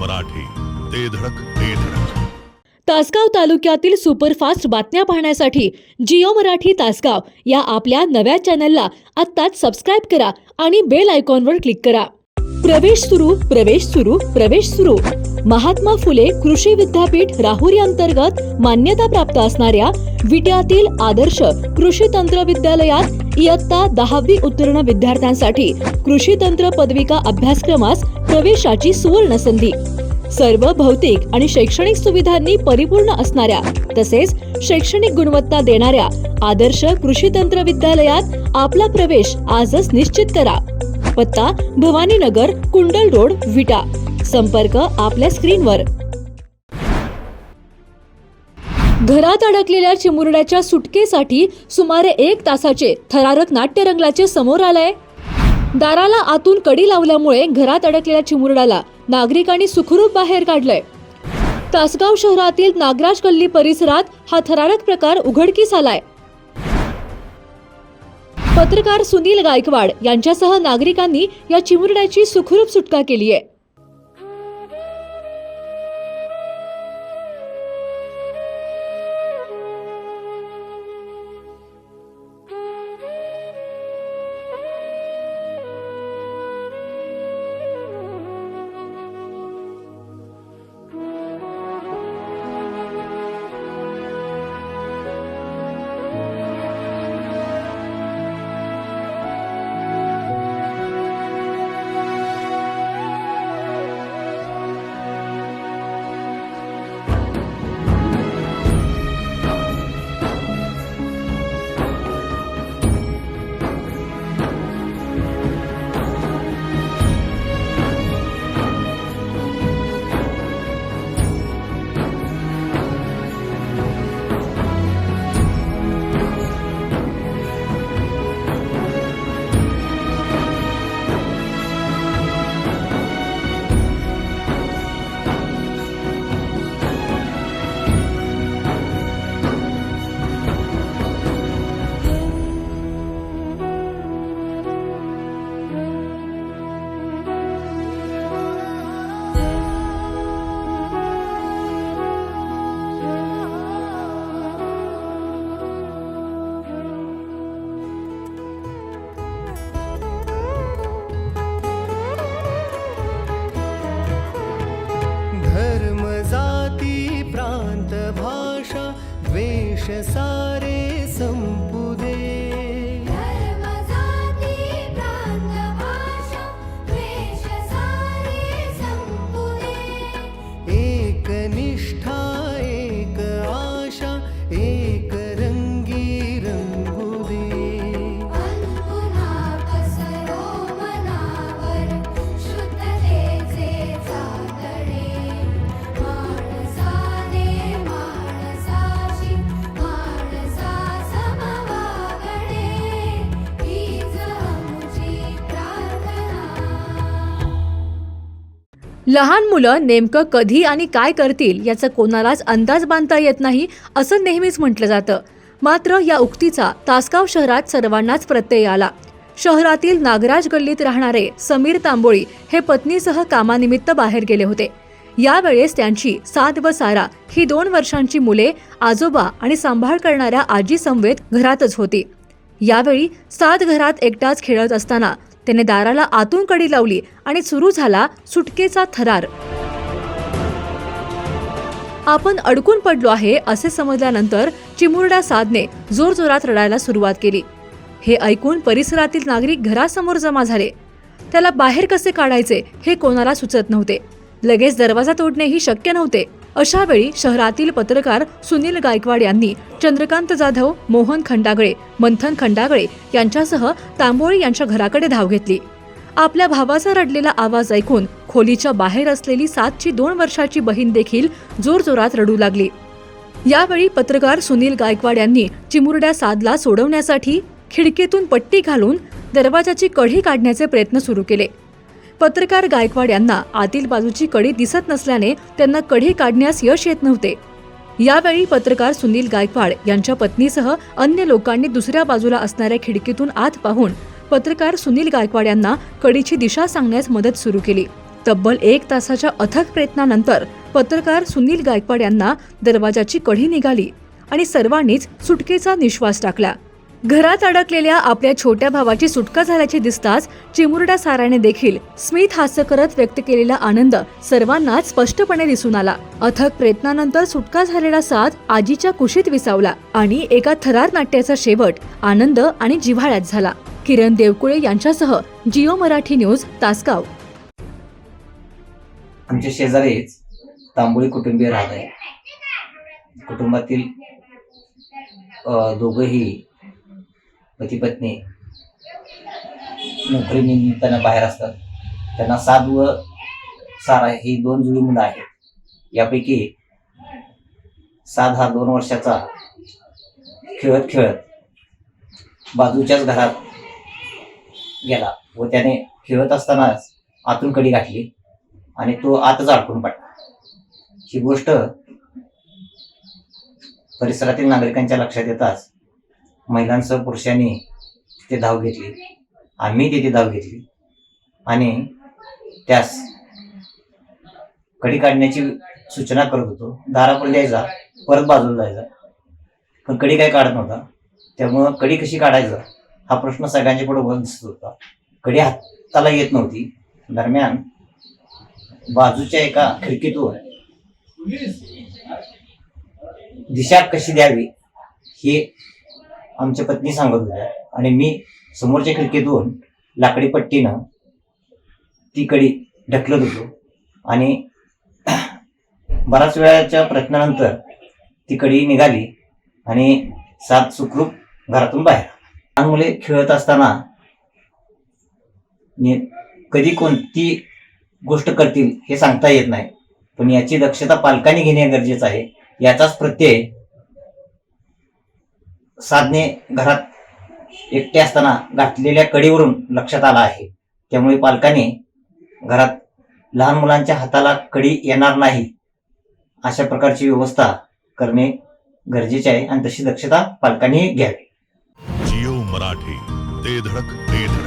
मराठी. ते धडक ते धडक. तासगाव तालुक्यातील सुपरफास्ट बातम्या पाहण्यासाठी जिओ मराठी तासगाव या आपल्या नव्या चॅनलला आत्ताच सबस्क्राईब करा आणि बेल आयकॉनवर क्लिक करा. प्रवेश सुरू प्रवेश सुरू प्रवेश सुरू. महात्मा फुले कृषी विद्यापीठ राहुरी अंतर्गत मान्यता प्राप्त असणाऱ्या विट्यातील आदर्श कृषी तंत्र विद्यालयात इयत्ता दहावी उत्तीर्ण विद्यार्थ्यांसाठी कृषी तंत्र पदविका अभ्यासक्रमास प्रवेशाची सुवर्ण संधी. सर्व भौतिक आणि शैक्षणिक सुविधांनी परिपूर्ण असणाऱ्या तसेच शैक्षणिक गुणवत्ता देणाऱ्या आदर्श कृषी तंत्र विद्यालयात आपला प्रवेश आजच निश्चित करा. पत्ता भवानीनगर कुंडल रोड विटा. संपर्क आपल्या स्क्रीनवर. घरात अडकलेल्या चिमुरड्याच्या सुटकेसाठी सुमारे एक तासाचे थरारक नाट्य रंगल्याचे समोर आलंय. दाराला आतून कडी लावल्यामुळे घरात अडकलेल्या चिमुरड्याला नागरिकांनी सुखरूप बाहेर काढलंय. तासगाव शहरातील नागराज गल्ली परिसरात हा थरारक प्रकार उघडकीस आलाय. पत्रकार सुनील गायकवाड यांच्यासह नागरिकांनी या चिमुरड्याची सुखरूप सुटका केली आहे लहान मुलं नेमकं कधी आणि काय करतील याचा कोणालाच अंदाज बांधता येत नाही असं नेहमीच म्हटलं जातं. मात्र या उक्तीचा तासगाव शहरात सर्वांनाच प्रत्यय आला. शहरातील नागराज गल्लीत राहणारे समीर तांबोळी हे पत्नीसह कामानिमित्त बाहेर गेले होते. यावेळेस त्यांची सात व सारा ही दोन वर्षांची मुले आजोबा आणि सांभाळ करणाऱ्या आजी समवेत घरातच होती. यावेळी सात घरात एकटाच खेळत असताना त्याने दाराला आतून कडी लावली आणि सुरू झाला सुटकेचा थरार. आपण अडकून पडलो आहे असे समजल्यानंतर चिमुरड्या साधने जोरजोरात रडायला सुरुवात केली. हे ऐकून परिसरातील नागरिक घरासमोर जमा झाले. त्याला बाहेर कसे काढायचे हे कोणाला सुचत नव्हते. लगेच दरवाजा तोडणेही शक्य नव्हते. अशा वेळी शहरातील पत्रकार सुनील गायकवाड यांनी चंद्रकांत जाधव मोहन खंडागळे मंथन खंडागळे यांच्यासह तांबोळी यांच्या घराकडे धाव घेतली. आपल्या भावाचा रडलेला आवाज ऐकून खोलीच्या बाहेर असलेली सातची दोन वर्षाची बहीण देखील जोरजोरात रडू लागली. यावेळी पत्रकार सुनील गायकवाड यांनी चिमुरड्या सादला सोडवण्यासाठी खिडकीतून पट्टी घालून दरवाजाची कढी काढण्याचे प्रयत्न सुरू केले. पत्रकार गायकवाड यांना आतील बाजूची कडी दिसत नसल्याने त्यांना कढी काढण्यास यश येत नव्हते. यावेळी पत्रकार सुनील गायकवाड यांच्या पत्नीसह अन्य लोकांनी दुसऱ्या बाजूला असणाऱ्या खिडकीतून आत पाहून पत्रकार सुनील गायकवाड यांना कडीची दिशा सांगण्यास मदत सुरू केली. तब्बल एक तासाच्या अथक प्रयत्नानंतर पत्रकार सुनील गायकवाड यांना दरवाजाची कढी निघाली आणि सर्वांनीच सुटकेचा निश्वास टाकला. घरात अडकलेल्या आपल्या छोट्या भावाची सुटका झाल्याचे दिसताच चिमुरड्या साराने देखील स्मित हास्य करत व्यक्त केलेला आनंद सर्वांनाच स्पष्टपणे दिसून आला. अथक प्रयत्नानंतर सुटका झालेला साथ आजीच्या कुशीत विसावला आणि एका थरार नाट्याचा शेवट आनंद आणि जिव्हाळ्यात झाला. किरण देवकुळे यांच्यासह जिओ मराठी न्यूज तासगाव. आमच्या शेजारीच तांबोळी कुटुंबीय राहत आहे. कुटुंबातील दोघही पती पत्नी नोकरी निमित्तानं बाहेर असतात. त्यांना साध व सारा ही दोन जुळी मुलं आहेत. यापैकी साध हा दोन वर्षाचा खेळत खेळत बाजूच्याच घरात गेला व त्याने खेळत असतानाच आतून कडी गाठली आणि तो आतच अडकून पडला. ही गोष्ट परिसरातील नागरिकांच्या लक्षात येताच महिलांसह पुरुषांनी तिथे धाव घेतली. आम्ही तिथे धाव घेतली. आणि त्यास कडी काढण्याची सूचना करत होतो. दारापुढे द्यायचा परत बाजूला जायचा. पण कडी काय काढत नव्हता. त्यामुळं कडी कशी काढायचं हा प्रश्न सगळ्यांच्या पुढे वर दिसत होता. कडी हाताला येत नव्हती. दरम्यान बाजूच्या एका खिडकीतून दिशा कशी द्यावी हे आमच्या पत्नी सांगत होत्या आणि मी समोरच्या खिडकीतून लाकडी पट्टीनं ती कडी ढकलत होतो. आणि बराच वेळाच्या प्रयत्नानंतर ती कडी निघाली आणि सात सुखरूप घरातून बाहेर. लहान मुले खेळत असताना नि- कधी कोणती गोष्ट करतील हे सांगता येत नाही. पण याची दक्षता पालकांनी घेणे गरजेचं आहे. याचाच प्रत्यय साधने घरात एकटे असताना गाठलेल्या कडीवरून लक्षात आला आहे. त्यामुळे पालकांनी घरात लहान मुलांच्या हाताला कडी येणार नाही अशा प्रकारची व्यवस्था करणे गरजेचे आहे आणि तशी दक्षता पालकांनी घ्यावी. जिओ मराठी ते धडक ते धडक.